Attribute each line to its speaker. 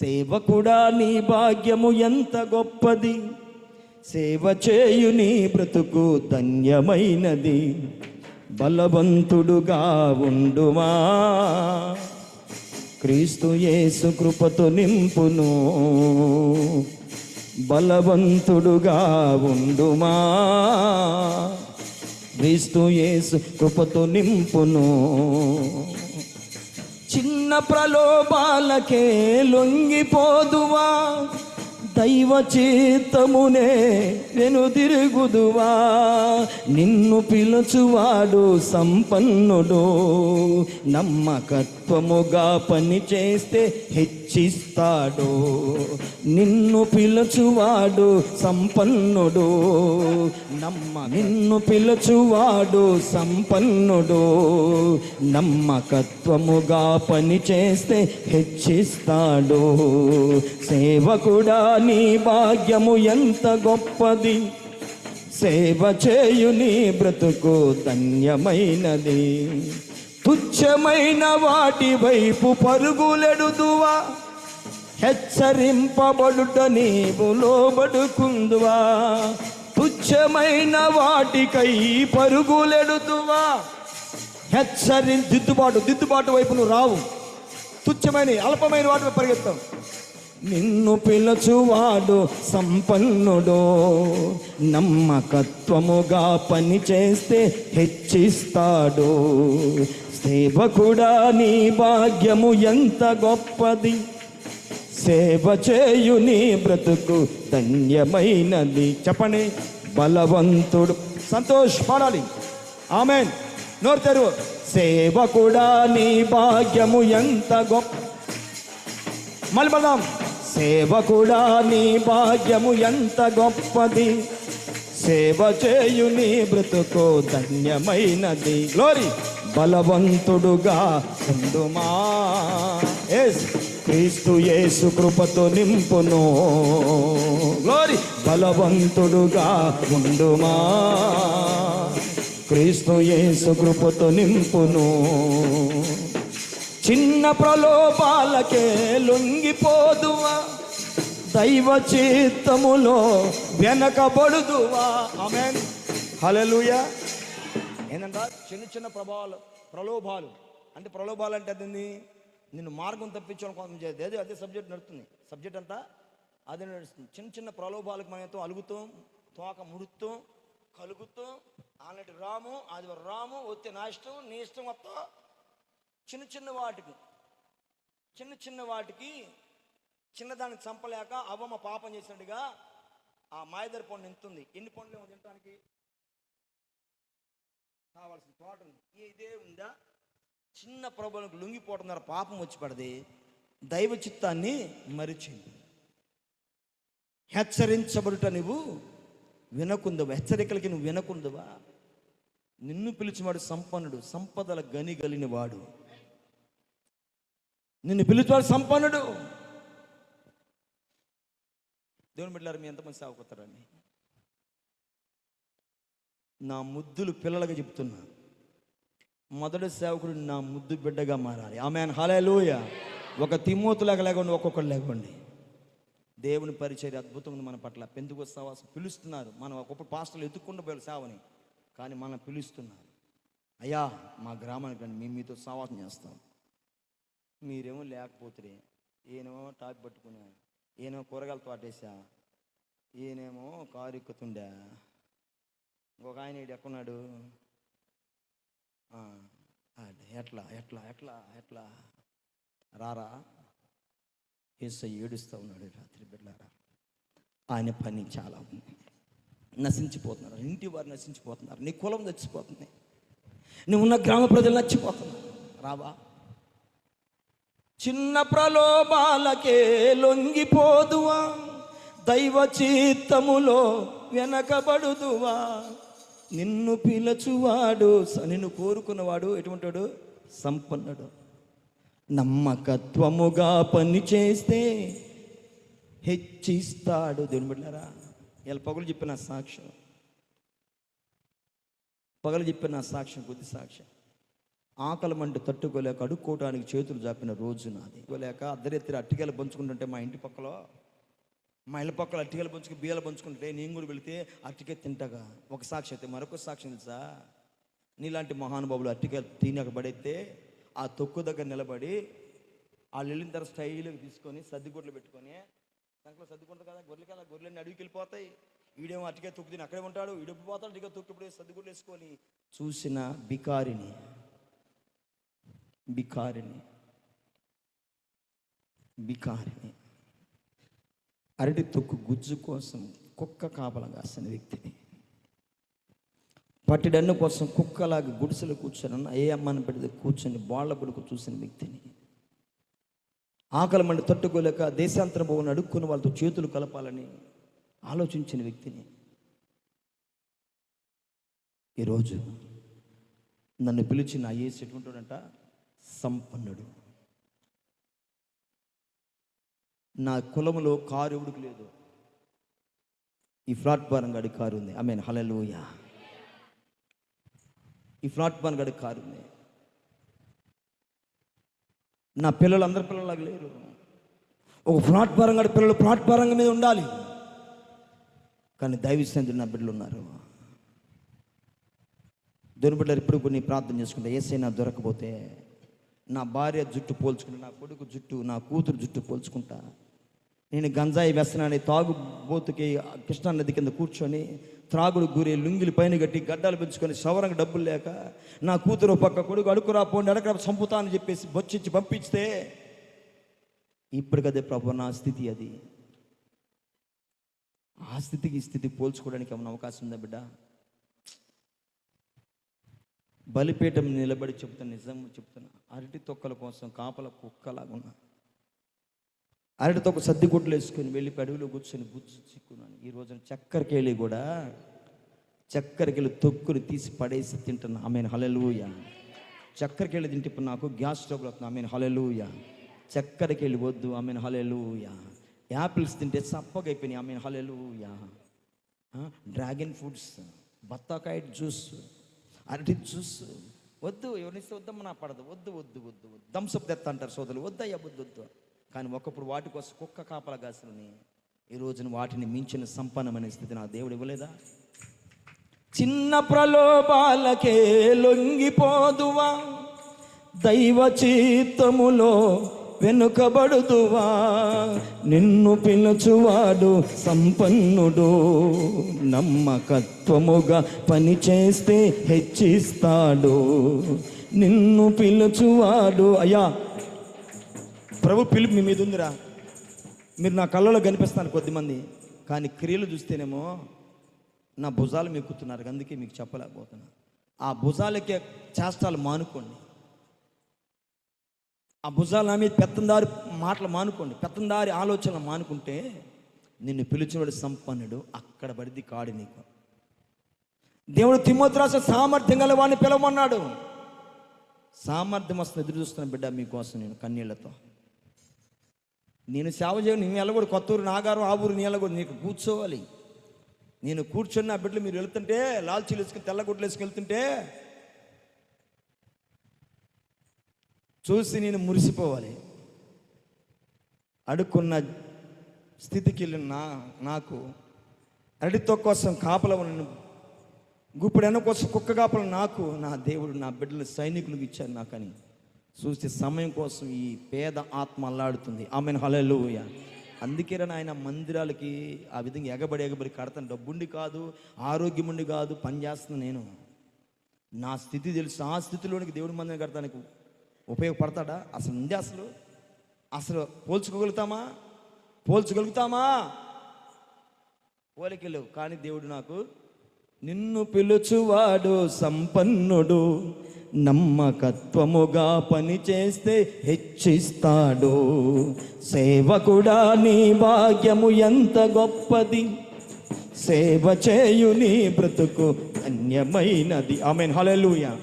Speaker 1: సేవకుడా నీ భాగ్యము ఎంత గొప్పది? సేవ చేయు నీ బ్రతుకు ధన్యమైనది. బలవంతుడుగా ఉండుమా? క్రీస్తు యేసు కృపతో నింపును. బలవంతుడుగా ఉండుమా? క్రీస్తు యేసు కృపతో నింపును. చిన్న ప్రలోభాలకే లొంగిపోదువా. దైవ చిత్తమునే వెనుదిరుగుదువా నిన్ను పిలుచువాడు సంపన్నుడు. నమ్మకత్వముగా పని చేస్తే హెచ్చిస్తాడు నిన్ను పిలుచువాడు సంపన్నుడు నమ్మ నిన్ను పిలుచువాడు సంపన్నుడు నమ్మకత్వముగా పని చేస్తే హెచ్చిస్తాడు. సేవకుడా నీ భాగ్యము ఎంత గొప్పది? సేవ చేయు నీ బ్రతుకు ధన్యమైనది. తుచ్చమైన వాటి వైపు పరుగులెడుదువా? హెచ్చరింపబడుట నీవు లోబడుకుందువా? తుచ్చమైన వాటికై పరుగులెడుదువా? హెచ్చరి దిద్దుబాటు దిద్దుబాటు వైపు నువ్వు రావు. తుచ్చమైన అల్పమైన వాటిపై పరిగెత్తావు. నిన్ను పిలుచువాడు సంపన్నుడు. నమ్మకత్వముగా పని చేస్తే హెచ్చిస్తాడు. సేవకుడా నీ భాగ్యము ఎంత గొప్పది? సేవ చేయు నీ బ్రతుకు ధన్యమైనది. చెప్పండి. బలవంతుడు. సంతోష్ పాడాలి. ఆమెన్. నోరు తెరువు. సేవకుడా నీ భాగ్యము ఎంత గొప్ప? మలిపదాం సేవకుడా నీ భాగ్యము ఎంత గొప్పది? సేవ చేయు నీ బ్రతుకు ధన్యమైనది. లోరీ బలవంతుడుగా ఉండుమా? ఎస్ క్రీస్తు యేసు కృపతో నింపును. గ్లోరీ బలవంతుడుగా ఉండుమా? క్రీస్తు యేసు కృపతో నింపును. చిన్న ప్రలోభాలకే లొంగిపోదువా? దైవ చిత్తములో వెనకబడుదువా? ఆమెన్ హల్లెలూయా ఏంటంట చిన్న చిన్న ప్రభావాలు ప్రలోభాలు. అంటే ప్రలోభాలు అంటే అదేంది? నిన్ను మార్గం తప్పించడం కోసం చేయదు అదే అదే సబ్జెక్ట్ నడుస్తుంది. సబ్జెక్ట్ అంతా అదే నడుస్తుంది. చిన్న చిన్న ప్రలోభాలకు మనతో అలుగుతాం తోక ముడుతాం కలుగుతాం ఆనాటి రాము ఆదివారం రాము వచ్చే నా ఇష్టం నీ ఇష్టం మొత్తం చిన్న చిన్న వాటికి చిన్న చిన్న వాటికి చిన్నదాన్ని చంపలేక అవ్వమ్మ పాపం చేసినట్టుగా ఆ మాయదరి పండు ఎంతుంది ఎన్ని పండ్లు ఏమో తినడానికి కావాల్సిన తోట ఉంది. ఇదే ఉందా? చిన్న ప్రభులకు లొంగిపోవడం ద్వారా పాపం వచ్చి పడది దైవ చిత్తాన్ని మరిచింది. హెచ్చరించబడుట నువ్వు వినకుందవా హెచ్చరికలకి నువ్వు వినకుందవా నిన్ను పిలిచివాడు సంపన్నుడు సంపదల గని గలిన వాడు నిన్ను పిలిచేవాడు సంపన్నుడు. దేవుని బిడ్డారు మీ ఎంతమంది సేవకొస్తారండి నా ముద్దులు పిల్లలుగా చెప్తున్నా. మొదటి సేవకుడు నా ముద్దు బిడ్డగా మారాలి. ఆమె హలలోయ ఒక తిమ్మోతులాగా లేకుండా ఒక్కొక్కరు లేకండి దేవుని పరిచయం అద్భుతం ఉంది మన పట్ల పెందుకు సవాసం పిలుస్తున్నారు. మనం ఒకప్పుడు పాస్టర్లు ఎత్తుకుండా పోయారు సేవని. కానీ మనం పిలుస్తున్నారు. అయ్యా మా గ్రామానికి రండి. మేము మీతో సవాసం చేస్తాం. మీరేమో లేకపోతే ఈయనేమో టాప్ పట్టుకున్నా ఈయనేమో కూరగాయలు తోటేసా ఈయనేమో కారు ఎక్కుతుండే. ఇంకొక ఆయన ఈడు ఎక్కడున్నాడు? ఎట్లా ఎట్లా ఎట్లా ఎట్లా? రారా? ఏసై ఏడుస్తూ ఉన్నాడు రాత్రి బిడ్డారా ఆయన పని చాలా ఉంది. నశించిపోతున్నారు. ఇంటి వారు నశించిపోతున్నారు. నీ కులం నచ్చిపోతుంది నువ్వు ఉన్న గ్రామ ప్రజలు నచ్చిపోతున్నారు రావా? చిన్న ప్రలోభాలకే లొంగిపోదువా. దైవ చిత్తములో వెనకబడుదువా. నిన్ను పిలచువాడు స- నిన్ను కోరుకున్నవాడు ఎటువంటాడు? సంపన్నుడు. నమ్మకత్వముగా పని చేస్తే హెచ్చిస్తాడు. దేవుని బిడ్డారా ఇలా పగులు చెప్పిన సాక్ష్యం. పగలు చెప్పిన సాక్ష్యం కొద్ది సాక్ష్యం. ఆకలి మంట తట్టుకోలేక అడుక్కోవడానికి చేతులు జాపిన రోజు నాది. లేక అర్ధరాత్రి అట్టికలు పంచుకుంటుంటే మా ఇంటి పక్కలో మా ఇళ్ళ పక్కల అట్టికలు పంచుకు బియ్యాలు పంచుకుంటే నేను కూడా వెళితే అట్టికే తింటగా. ఒక సాక్షి అయితే మరొక సాక్షి తెలుసా? నీలాంటి మహానుభావులు అట్టికే తినక పడైతే ఆ తొక్కు దగ్గర నిలబడి వాళ్ళు వెళ్ళిన తర్వాత స్టైల్కి తీసుకొని సర్దిగుడ్లు పెట్టుకొని దాంట్లో సర్దుకుంటారు కదా గొర్రెలకి అలా గొర్రెలన్నీ అడుగుకి వెళ్ళిపోతాయి. వీడేమో అట్టికే తొక్కు తిని అక్కడే ఉంటాడు ఈడొప్పు పోతాడు ఇక తొక్కు ఇప్పుడు సర్దిగుడ్లు వేసుకొని చూసిన బికారిని. బికారిని. బికారిని. అరటి తొక్కు గుజ్జు కోసం కుక్క కాపలం కాసిన వ్యక్తిని పట్టిడన్ను కోసం కుక్కలాగా గుడిసెలు కూర్చొని ఏ అమ్మని పెడితే కూర్చొని బాళ్ళ పడుకు చూసిన వ్యక్తిని. ఆకలి మండి తట్టుకోలేక దేశాంతర భవన్ అడుక్కుని వాళ్ళతో చేతులు కలపాలని ఆలోచించిన వ్యక్తిని. ఈరోజు నన్ను పిలిచిన ఆ ఏసు ఎటువంటాడంట సంపన్నుడు. నా కులములో కారు ఎవడికి లేదు? ఈ ప్లాట్ఫారం గడి కారు ఉంది. ఐ మీన్ హలలుయ ఈ ప్లాట్ఫారం గడి కారు ఉంది. నా పిల్లలు అందరి పిల్లలాగా లేరు. ఒక ప్లాట్ఫారం గడి పిల్లలు ప్లాట్ఫారం మీద ఉండాలి. కానీ దైవస్థానికి నా బిడ్డలు ఉన్నారు. దొరిబిడ్డలు ఇప్పుడు కొన్ని ప్రార్థన చేసుకుంటే. ఏసైనా దొరకపోతే నా భార్య జుట్టు పోల్చుకుంటా నా కొడుకు జుట్టు నా కూతురు జుట్టు పోల్చుకుంటా. నేను గంజాయి వ్యసనాన్ని తాగుబోతుకి కృష్ణా నది కింద కూర్చొని త్రాగుడు గురి లుంగిలు పైన కట్టి గడ్డలు పెంచుకొని సవరంగా డబ్బులు లేక నా కూతురు పక్క కొడుకు అడుకురా పోండి అడగరా చంపుతా అని చెప్పేసి బొచ్చిచ్చి పంపిస్తే ఇప్పటికదే ప్రభు నా స్థితి అది. ఆ స్థితికి స్థితి పోల్చుకోవడానికి ఏమైనా అవకాశం ఉందా బిడ్డ? బలిపీఠం నిలబడి చెప్తున్నా నిజం చెప్తున్నా అరటి తొక్కల కోసం కాపల కుక్కలాగా ఉన్నా. అరటి తొక్క సర్దిగుడ్లు వేసుకొని వెళ్ళి అడవిలో కూర్చొని గుజ్జు చిక్కున్నాను. ఈ రోజున చక్కెరకేళి కూడా చక్కెరకేళి తొక్కుని తీసి పడేసి తింటున్నా. ఆమె చక్కెరకి వెళ్ళి తింటే ఇప్పుడు నాకు గ్యాస్ ట్రబుల్ అవుతుంది ఆమె చక్కెరకి వెళ్ళి వద్దు. ఆమె హలలుయ యాపిల్స్ తింటే చప్పగా అయిపోయినాయి ఆమె హలెలుయ డ్రాగన్ ఫ్రూట్స్ బత్తాకాయ జ్యూస్ అరటి జ్యూస్ వద్దు ఎవరినిస్తే వద్దమ్మా పడదు. వద్దు వద్దు వద్దు దంసప్ దెత్త అంటారు సోదరులు. వద్దయ్యా వద్దు వద్దు. కానీ ఒకప్పుడు వాటి కోసం కుక్క కాపల గాసులని ఈ రోజున వాటిని మించిన సంపన్నమైన స్థితి నా దేవుడు ఇవ్వలేదా? చిన్న ప్రలోభాలకే లొంగిపోదువా? దైవ చిత్తములో వెనుకబడుదువా? నిన్ను పిలుచువాడు సంపన్నుడు. నమ్మకత్వముగా పని చేస్తే హెచ్చిస్తాడు. నిన్ను పిలుచువాడు. అయ్యా ప్రభు పిలుపు మీ మీద ఉందిరా మీరు నా కళ్ళలో కనిపిస్తున్నారు కొద్దిమంది. కానీ క్రియలు చూస్తేనేమో నా భుజాలు మెక్కుతున్నారు అందుకే మీకు చెప్పలేకపోతున్నా. ఆ భుజాలకే చేష్టాలు మానుకోండి. ఆ భుజాలు మీద పెత్తందారి మాటలు మానుకోండి పెత్తందారి ఆలోచనలు మానుకుంటే నిన్ను పిలిచినవాడు సంపన్నుడు అక్కడ పడిది కాడు నీకు. దేవుడు తిమ్మోత్రాస సామర్థ్యం గల వాడిని పిలవమన్నాడు. సామర్థ్యం వస్తుంది ఎదురు చూస్తున్న బిడ్డ మీకోసం నేను కన్నీళ్ళతో. నేను సేవ చేయను నేను వెళ్ళకూడదు కొత్తూరు నాగారు నాగారం ఆ ఊరు నీ కూడా నీకు కూర్చోవాలి. నేను కూర్చొని నా బిడ్డలు మీరు వెళ్తుంటే లాల్చీలు వేసుకుని తెల్లగుడ్లు వేసుకుని వెళ్తుంటే చూసి నేను మురిసిపోవాలి. అడుక్కున్న స్థితికి వెళ్ళిన నా నాకు అరటితో కోసం కాపల ఉన్న కోసం కుక్క కాపల నాకు నా దేవుడు నా బిడ్డలు సైనికులకు ఇచ్చారు నాకని. చూస్తే సమయం కోసం ఈ పేద ఆత్మ అల్లాడుతుంది. ఆమెను. హలలుయ అందుకే ఆయన మందిరాలకి ఆ విధంగా ఎగబడి ఎగబడి కడతాను. డబ్బుండి కాదు ఆరోగ్యం ఉండి కాదు పని నేను. నా స్థితి తెలుసు. ఆ స్థితిలోనికి దేవుడి మందిరం కడతానికి ఉపయోగపడతాడా? అసలు ఉంది అసలు? అసలు పోల్చుకోగలుగుతామా? పోల్చగలుగుతామా? పోలికలు కానీ దేవుడు నాకు నిన్ను పిలుచువాడు సంపన్నుడు నమ్మకత్వముగా పని చేస్తే హెచ్చిస్తాడు. సేవకుడా నీ భాగ్యము ఎంత గొప్పది? సేవ చేయు నీ బ్రతుకు ధన్యమైనది ఆమెన్. హల్లెలూయా.